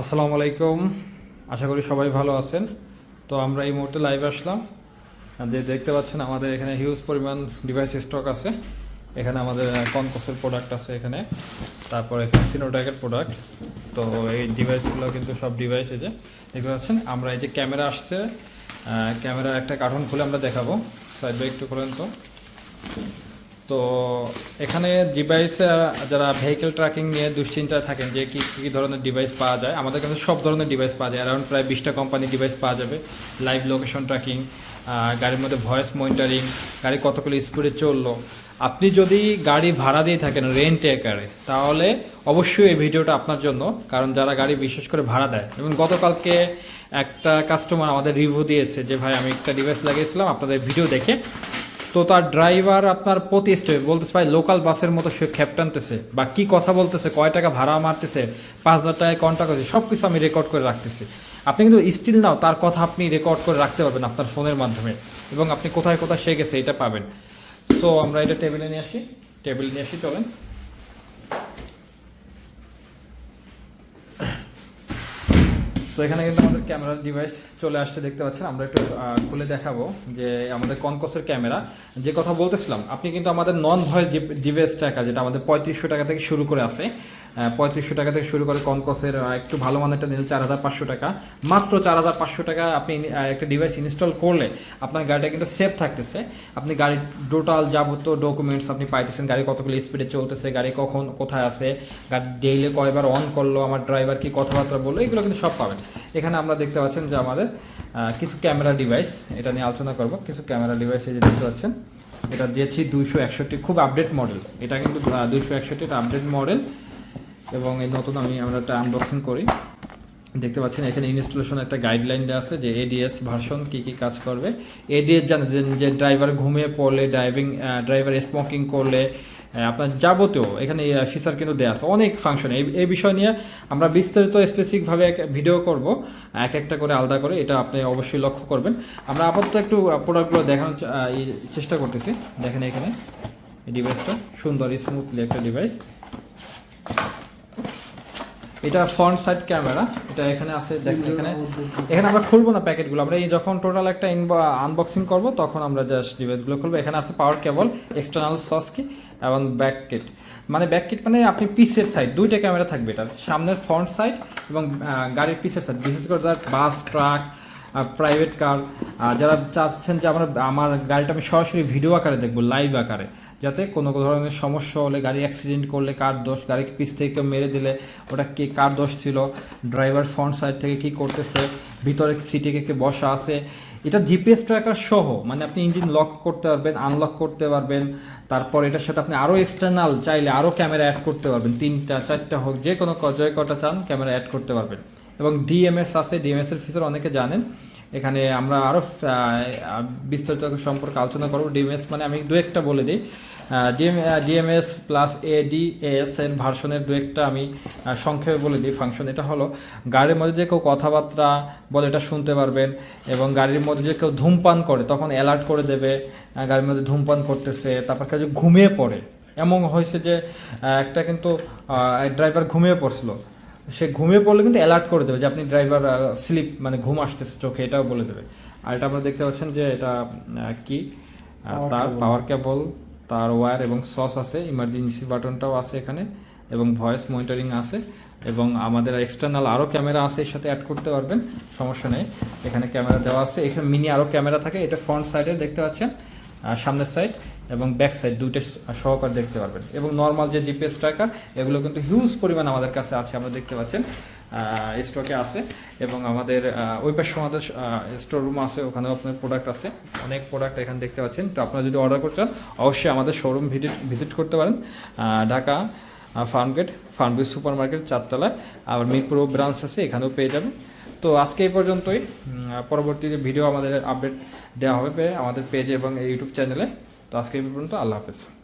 আসসালামু আলাইকুম। আশা করি সবাই ভালো আছেন। তো আমরা এই মুহূর্তে লাইভ আসলাম। যে দেখতে পাচ্ছেন, আমাদের এখানে হিউজ পরিমাণ ডিভাইস স্টক আছে। এখানে আমাদের কনকোসের প্রোডাক্ট আছে এখানে। তারপর এখানে সিনোট্যাকের প্রোডাক্ট তো এই ডিভাইসগুলো কিন্তু সব ডিভাইস এই দেখতে পাচ্ছেন? আমরা এই যে ক্যামেরা আসছে ক্যামেরার একটা কার্টুন খুলে আমরা দেখাবো। সাইড বাই একটু করেন তো। তো এখানে ডিভাইস যারা ভেহিকেল ট্র্যাকিং নিয়ে দুশ্চিন্তায় থাকেন যে কি, কী ধরনের ডিভাইস পাওয়া যায়, আমাদের কাছে সব ধরনের ডিভাইস পাওয়া যায়। অ্যারাউন্ড প্রায় বিশটা কোম্পানি ডিভাইস পাওয়া যাবে। লাইভ লোকেশন ট্র্যাকিং গাড়ির মধ্যে ভয়েস মনিটরিং গাড়ি কতগুলো স্পিডে চলল। আপনি যদি গাড়ি ভাড়া দিয়ে থাকেন রেন্ট একারে তাহলে অবশ্যই এই ভিডিওটা আপনার জন্য, কারণ যারা গাড়ি বিশেষ করে ভাড়া দেয়, এবং গতকালকে একটা কাস্টমার আমাদের রিভিউ দিয়েছে যে, ভাই, আমি একটা ডিভাইস লাগিয়েছিলাম, আপনাদের ভিডিও দেখে তো তার ড্রাইভার আপনার প্রতি বলতেছে, ভাই লোকাল বাসের মতো সে খ্যাপ টানতেছে বা কী কথা বলতেছে, কয় টাকা ভাড়া মারতেছে, পাঁচ হাজার টাকায় কন্ট্যাক্ট করছে সব কিছু আমি রেকর্ড করে রাখতেছি। আপনি কিন্তু স্টিল নাও তার কথা আপনি রেকর্ড করে রাখতে পারবেন আপনার ফোনের মাধ্যমে এবং আপনি কোথায় কোথায় সে গেছে, এটা পাবেন। সো আমরা এটা টেবিলে নিয়ে আসি। টেবিলে নিয়ে আসি, চলেন। এখানে কিন্তু আমাদের ক্যামেরার ডিভাইস চলে আসছে, দেখতে পাচ্ছেন? আমরা একটু খুলে দেখাবো যে আমাদের কনকসের ক্যামেরা। যে কথা বলতেছিলাম, আপনি কিন্তু আমাদের নন ভয়েস ডিভাইস টাকা যেটা আমাদের পঁয়ত্রিশশো টাকা থেকে শুরু করে আছে পঁয়ত্রিশশো টাকা থেকে শুরু করে কনকসের একটু ভালো মানেরটা নিলে চার হাজার পাঁচশো টাকা। মাত্র চার হাজার পাঁচশো টাকা আপনি একটা ডিভাইস ইনস্টল করলে আপনার গাড়িটা কিন্তু সেফ থাকতেছে। আপনি গাড়ির টোটাল যাবতীয় ডকুমেন্টস আপনি পাইতেছেন, গাড়ি কতগুলো স্পিডে চলতেছে, গাড়ি কখন, কোথায় আছে, গাড়ি ডেইলি কয়বার অন করল, আমার ড্রাইভার কি কথাবার্তা বলল, এগুলো কিন্তু সব পাবেন। এখানে আমরা দেখতে পাচ্ছেন যে আমাদের কিছু ক্যামেরা ডিভাইস এটা নিয়ে আলোচনা করব। কিছু ক্যামেরা ডিভাইস এই যে দেখতে পাচ্ছেন, এটা জেছি দুইশো একষট্টি, খুব আপডেট মডেল এটা কিন্তু দুইশো একষট্টি এটা আপডেট মডেল এবং এই নতুন আমি আমরা একটা আনবক্সিং করি। দেখতে পাচ্ছেন, এখানে ইনস্টলেশন একটা গাইডলাইন দেওয়া আছে যে এডিএস ভার্সন কি কি কাজ করবে। এডিএস জানে যে ড্রাইভার ঘুমিয়ে পড়লে ড্রাইভিং ড্রাইভার স্মোকিং করলে আপনার যাবতীয় এখানে ফিচার কিন্তু দেওয়া আছে। অনেক ফাংশন এই বিষয় নিয়ে আমরা বিস্তারিত স্পেসিফিকভাবে ভিডিও করব, এক একটা করে আলাদা করে, এটা আপনি অবশ্যই লক্ষ্য করবেন। আমরা আপাতত একটু প্রোডাক্টগুলো দেখানোর চেষ্টা করতেছি। দেখেন এখানে ডিভাইসটা সুন্দর স্মুথলি একটা ডিভাইস এটা ফ্রন্ট সাইড ক্যামেরা এটা এখানে আছে, দেখেন এখানে। এখানে আমরা খুলবো না প্যাকেটগুলো, আমরা এই যখন টোটাল একটা আনবক্সিং করব, তখন আমরা জাস্ট ডিভাইসগুলো খুলবো। এখানে আছে পাওয়ার কেবল এক্সটার্নাল সস কি এবং ব্যাক কিট মানে ব্যাক কিট মানে আপনি পিসের সাইড দুইটা ক্যামেরা থাকবে এটা সামনের ফ্রন্ট সাইড এবং গাড়ির পিসের সাইড বিশেষ করে যারা বাস ট্রাক প্রাইভেট কার যারা চাচ্ছেন যে আমার আমার গাড়িটা আমি সরাসরি ভিডিও আকারে দেখব লাইভ আকারে। যাতে কোনো ধরনের সমস্যা হলে, গাড়ি অ্যাক্সিডেন্ট করলে, কার দোষ গাড়ি পিছ থেকে কেউ মেরে দিলে, ওটা কে, কার দোষ ছিল ড্রাইভার ফ্রন্ট সাইড থেকে কি করতেছে, ভিতরে সিটে কে বসা আছে, এটা জিপিএস ট্র্যাকার সহ মানে আপনি ইঞ্জিন লক করতে পারবেন আনলক করতে পারবেন, তারপর এটার সাথে আপনি আরও এক্সটার্নাল চাইলে আরও ক্যামেরা অ্যাড করতে পারবেন, তিনটা, চারটা হোক, যে কোনো ক- যে কটা চান ক্যামেরা অ্যাড করতে পারবেন। এবং ডিএমএস আছে ডিএমএস এর ফিচার অনেকে জানেন এখানে আমরা আরও বিস্তারিত সম্পর্কে আলোচনা করব। ডিএমএস মানে আমি দু একটা বলে দিই। ডিএম ডিএমএস প্লাস এডিএস এর ভার্সনের দু একটা আমি সংক্ষেপে বলে দিই ফাংশন এটা হলো, গাড়ির মধ্যে যে কেউ কথাবার্তা বলে এটা শুনতে পারবেন এবং গাড়ির মধ্যে যে কেউ ধূমপান করে, তখন অ্যালার্ট করে দেবে গাড়ির মধ্যে ধূমপান করতেছে, তারপর কেউ ঘুমিয়ে পড়ে। এমন হয়েছে যে একটা কিন্তু ড্রাইভার ঘুমিয়ে পড়ছিল। সে ঘুমিয়ে পড়লে কিন্তু অ্যালার্ট করে দেবে যে আপনি ড্রাইভার স্লিপ মানে ঘুম আসতেছে চোখে এটাও বলে দেবে। আর এটা আপনারা দেখতে পাচ্ছেন যে এটা কি? তার পাওয়ার কেবল তার ওয়্যার এবং সস আছে ইমার্জেন্সি বাটনটাও আছে এখানে এবং ভয়েস মনিটরিং আছে এবং আমাদের এক্সটার্নাল আরও ক্যামেরা আছে এর সাথে অ্যাড করতে পারবেন সমস্যা নেই। এখানে ক্যামেরা দেওয়া আছে এখানে মিনি আরও ক্যামেরা থাকে এটা ফ্রন্ট সাইডে দেখতে পাচ্ছেন। সামনের সাইড এবং ব্যাক সাইড দুইটা সহকারে দেখতে পারবেন। এবং নর্মাল যে জিপিএস ট্র্যাকার এগুলো কিন্তু হিউজ পরিমাণ আমাদের কাছে আছে, আমরা দেখতে পাচ্ছেন স্টকে আছে। এবং আমাদের ওই পাশে আমাদের স্টোর রুম আছে, ওখানেও আপনার প্রোডাক্ট আছে। অনেক প্রোডাক্ট এখানে দেখতে পাচ্ছেন। তো আপনারা যদি অর্ডার করতে চান, অবশ্যই আমাদের শোরুম ভিজিট ভিজিট করতে পারেন। ঢাকা ফার্মগেট ফার্মগেট সুপার মার্কেট চারতলায়। আবার মিরপুরও ব্রাঞ্চ আছে, এখানেও পেয়ে যাবেন। তো আজকে এই পর্যন্তই। পরবর্তীতে ভিডিও আমাদের আপডেট দেওয়া হবে আমাদের পেজে এবং ইউটিউব চ্যানেলে তো আজকে এই পর্যন্ত, আল্লাহ হাফেজ।